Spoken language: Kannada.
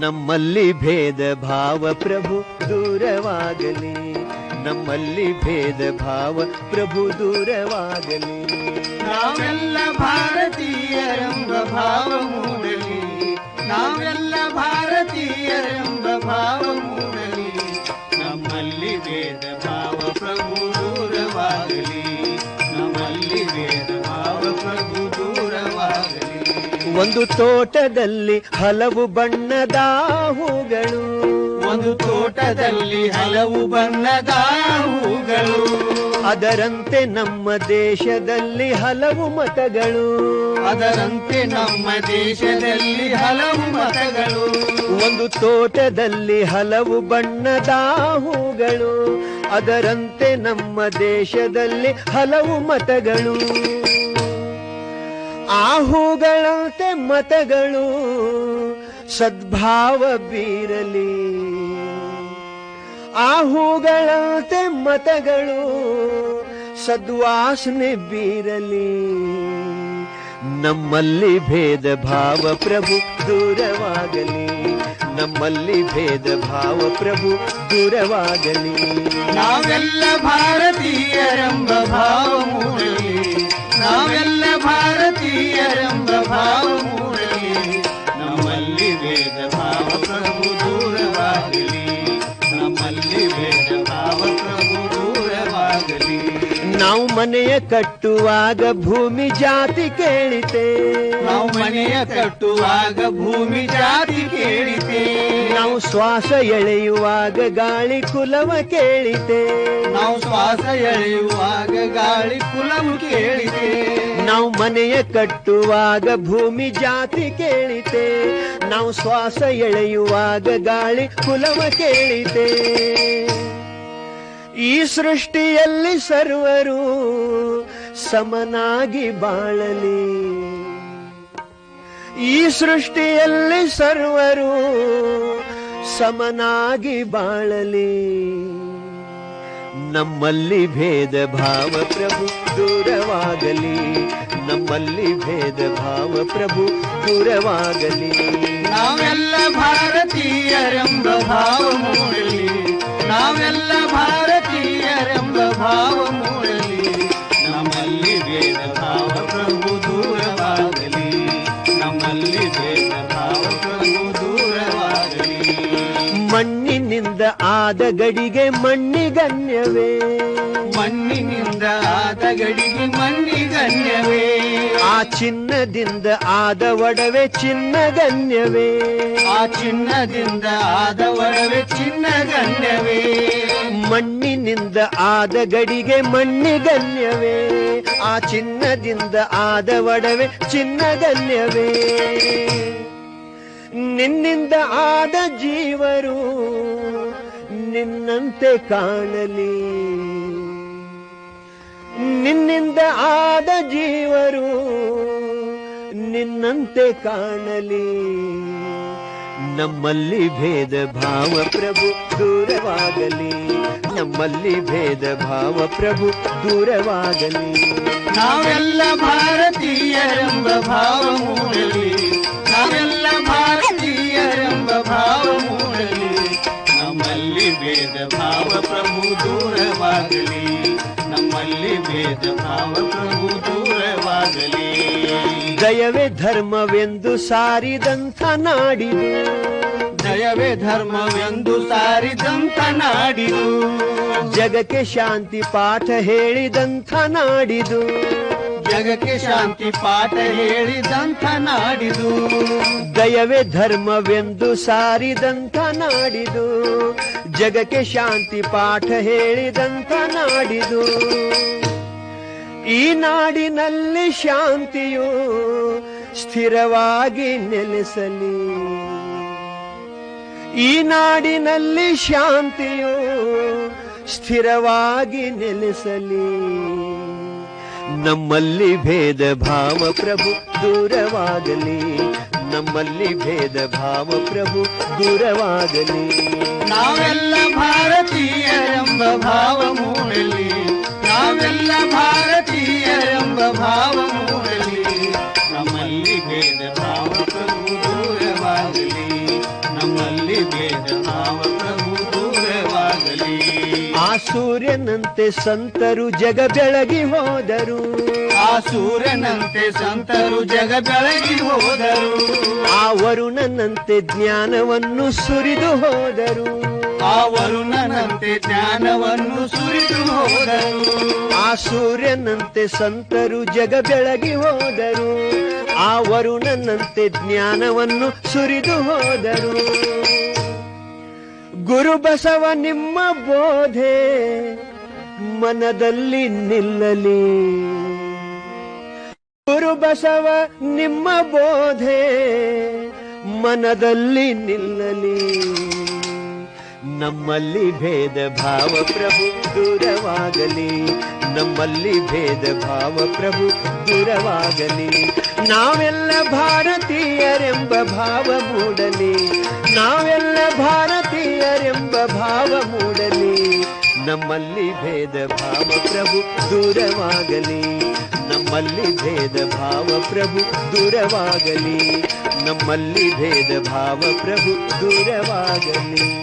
ನಮ್ಮಲ್ಲಿ ಭೇದ ಭಾವ ಪ್ರಭು ದೂರವಾಗಲಿ ನಮ್ಮಲ್ಲಿ ಭೇದ ಭಾವ ಪ್ರಭು ದೂರವಾಗಲಿ ನಾವೆಲ್ಲ ಭಾರತೀಯರೆಂಬ ಭಾವ ಒಂದು ತೋಟದಲ್ಲಿ ಹಲವು ಬಣ್ಣದ ಹೂಗಳು. ಒಂದು ತೋಟದಲ್ಲಿ ಹಲವು ಬಣ್ಣದ ಹೂಗಳು. ಅದರಂತೆ ನಮ್ಮ ದೇಶದಲ್ಲಿ ಹಲವು ಮತಗಳು. ಅದರಂತೆ ನಮ್ಮ ದೇಶದಲ್ಲಿ ಹಲವು ಮತಗಳು. ಒಂದು ತೋಟದಲ್ಲಿ ಹಲವು ಬಣ್ಣದ ಹೂಗಳು. ಅದರಂತೆ ನಮ್ಮ ದೇಶದಲ್ಲಿ ಹಲವು ಮತಗಳು. ಆ ಹೂಗಳಂತೆ ಮತಗಳು ಸದ್ಭಾವ ಬೀರಲಿ. ಆಹುಗಳಂತೆ ಹೂಗಳಂತೆ ಮತಗಳು ಸದ್ವಾಸನೆ ಬೀರಲಿ. ನಮ್ಮಲ್ಲಿ ಭೇದ ಭಾವ ಪ್ರಭು ದೂರವಾಗಲಿ. ನಮ್ಮಲ್ಲಿ ಭೇದ ಭಾವ ಪ್ರಭು ದೂರವಾಗಲಿ. ನಾವೆಲ್ಲ ಭಾರತೀಯರೆಂಬ ಭಾವ ಮೂಡಲಿ ನಾವೆಲ್ಲ ಭಾರತೀಯರೆಂಬ ಭಾವ ಮನೆಯ ಕಟ್ಟುವಾಗ ಭೂಮಿ ಜಾತಿ ಕೇಳಿತೆ. ನಾವು ಮನೆಯ ಕಟ್ಟುವಾಗ ಭೂಮಿ ಜಾತಿ ಕೇಳಿತೆ. ನಾವು ಶ್ವಾಸ ಎಳೆಯುವಾಗ ಗಾಳಿ ಕುಲವ ಕೇಳಿತೆ. ನಾವು ಶ್ವಾಸ ಎಳೆಯುವಾಗ ಗಾಳಿ ಕುಲವ ಕೇಳಿತೆ. ನಾವು ಮನೆಯ ಕಟ್ಟುವಾಗ ಭೂಮಿ ಜಾತಿ ಕೇಳಿತೆ. ನಾವು ಶ್ವಾಸ ಎಳೆಯುವಾಗ ಗಾಳಿ ಕುಲವ ಕೇಳಿತೆ. ಈ ಸೃಷ್ಟಿಯಲ್ಲಿ ಸರ್ವರು ಸಮನಾಗಿ ಬಾಳಲಿ. ಈ ಸೃಷ್ಟಿಯಲ್ಲಿ ಸರ್ವರು ಸಮನಾಗಿ ಬಾಳಲಿ. ನಮ್ಮಲ್ಲಿ ಭೇದ ಭಾವ ಪ್ರಭು ದೂರವಾಗಲಿ. ನಮ್ಮಲ್ಲಿ ಭೇದ ಭಾವ ಪ್ರಭು ದೂರವಾಗಲಿ. ನಮ್ಮಲ್ಲಿ ದೂರವಾಗಲಿ. ಮಣ್ಣಿನಿಂದ ಆದ ಗಡಿಗೆ ಮಣ್ಣಿಗನ್ಯವೇ. ಮಣ್ಣಿನಿಂದ ಆದ ಗಡಿಗೆ ಮಣ್ಣಿಗನ್ಯವೇ. ಆ ಚಿನ್ನದಿಂದ ಆದ ಒಡವೆ ಚಿನ್ನಗನ್ಯವೇ. ಆ ಚಿನ್ನದಿಂದ ಆದ ಒಡವೆ ಚಿನ್ನಗನ್ಯವೇ. ಮಣ್ಣಿನಿಂದ ಆದ ಗಡಿಗೆ ಮಣ್ಣಿಗನ್ಯವೇ. ಆ ಚಿನ್ನದಿಂದ ಆದ ಒಡವೆ ಚಿನ್ನಗನ್ಯವೇ. ನಿನ್ನಿಂದ ಆದ ಜೀವರು ನಿನ್ನಂತೆ ಕಾಣಲಿ. ನಿನ್ನಿಂದ ಆದ ಜೀವರು ನಿನ್ನಂತೆ ಕಾಣಲಿ. ನಮ್ಮಲ್ಲಿ ಭೇದ ಭಾವ ಪ್ರಭು ದೂರವಾಗಲಿ. ನಮ್ಮಲ್ಲಿ ಭೇದ ಭಾವ ಪ್ರಭು ದೂರವಾಗಲಿ. ನಾವೆಲ್ಲ ಭಾರತೀಯರೆಂಬ ಭಾವ ಮೂಡಲಿ. ನಾವೆಲ್ಲ ಭಾರತೀಯರೆಂಬ ಭಾವ ಮೂಡಲಿ. ನಮ್ಮಲ್ಲಿ ಭೇದ ಭಾವ ಪ್ರಭು ದೂರವಾಗಲಿ. ನಮ್ಮಲ್ಲಿ ಭೇದ ಭಾವ ಪ್ರಭು ದೂರವಾಗಲಿ. ದಯವೇ ಧರ್ಮವೆಂದು ಸಾರಿದಂಥ ನಾಡಿದು. ದಯವೇ ಧರ್ಮವೆಂದು ಸಾರಿದಂತ ನಾಡಿದು. ಜಗಕ್ಕೆ ಶಾಂತಿ ಪಾಠ ಹೇಳಿದಂಥ ನಾಡಿದು. ಜಗಕ್ಕೆ ಶಾಂತಿ ಪಾಠ ಹೇಳಿದಂತ ನಾಡಿದು. ದಯವೇ ಧರ್ಮವೆಂದು ಸಾರಿದಂಥ ನಾಡಿದು. ಜಗಕ್ಕೆ ಶಾಂತಿ ಪಾಠ ಹೇಳಿದಂಥ ನಾಡಿದು. ನಾಡಿನಲ್ಲಿ ಶಾಂತಿಯು ಸ್ಥಿರವಾಗಿ ನೆಲೆಸಲಿ. ಈ ನಾಡಿನಲ್ಲಿ ಶಾಂತಿಯು ಸ್ಥಿರವಾಗಿ ನೆಲೆಸಲಿ. ನಮ್ಮಲ್ಲಿ ಭೇದ ಭಾವ ಪ್ರಭು ದೂರವಾಗಲಿ. ನಮ್ಮಲ್ಲಿ ಭೇದ ಭಾವ ಪ್ರಭು ದೂರವಾಗಲಿ. ನಾವೆಲ್ಲ ಭಾರತೀಯರೆಂಬ ಭಾವ ಆ ಸೂರ್ಯನಂತೆ ಸಂತರು ಜಗ ಬೆಳಗಿ ಹೋದರು. ಆ ಸೂರ್ಯನಂತೆ ಸಂತರು ಜಗ ಬೆಳಗಿ ಹೋದರು. ಆ ವರುಣನಂತೆ ಜ್ಞಾನವನ್ನು ಸುರಿದು ಹೋದರು. ಆ ವರುಣನಂತೆ ಜ್ಞಾನವನ್ನು ಸುರಿದು ಹೋದರು. ಆ ಸೂರ್ಯನಂತೆ ಸಂತರು ಜಗ ಬೆಳಗಿ ಹೋದರು. ಆ ವರುಣನಂತೆ ಜ್ಞಾನವನ್ನು ಸುರಿದು ಹೋದರು. ಗುರು ಬಸವ ನಿಮ್ಮ ಬೋಧೆ ಮನದಲ್ಲಿ ನಿಲ್ಲಲಿ. ಗುರು ಬಸವ ನಿಮ್ಮ ಬೋಧೆ ಮನದಲ್ಲಿ ನಿಲ್ಲಲಿ. ನಮ್ಮಲ್ಲಿ ಭೇದ ಭಾವ ಪ್ರಭು ದೂರವಾಗಲಿ. ನಮ್ಮಲ್ಲಿ ಭೇದ ಭಾವ ಪ್ರಭು ದೂರವಾಗಲಿ. ನಾವೆಲ್ಲ ಭಾರತೀಯರೆಂಬ ಭಾವ ಮೂಡಲಿ. ನಾವೆಲ್ಲ ಭಾರತೀಯರೆಂಬ ಭಾವ ಮೂಡಲಿ. ನಮ್ಮಲ್ಲಿ ಭೇದ ಭಾವ ಪ್ರಭು ದೂರವಾಗಲಿ. ನಮ್ಮಲ್ಲಿ ಭೇದ ಭಾವ ಪ್ರಭು ದೂರವಾಗಲಿ. ನಮ್ಮಲ್ಲಿ ಭೇದ ಭಾವ ಪ್ರಭು ದೂರವಾಗಲಿ.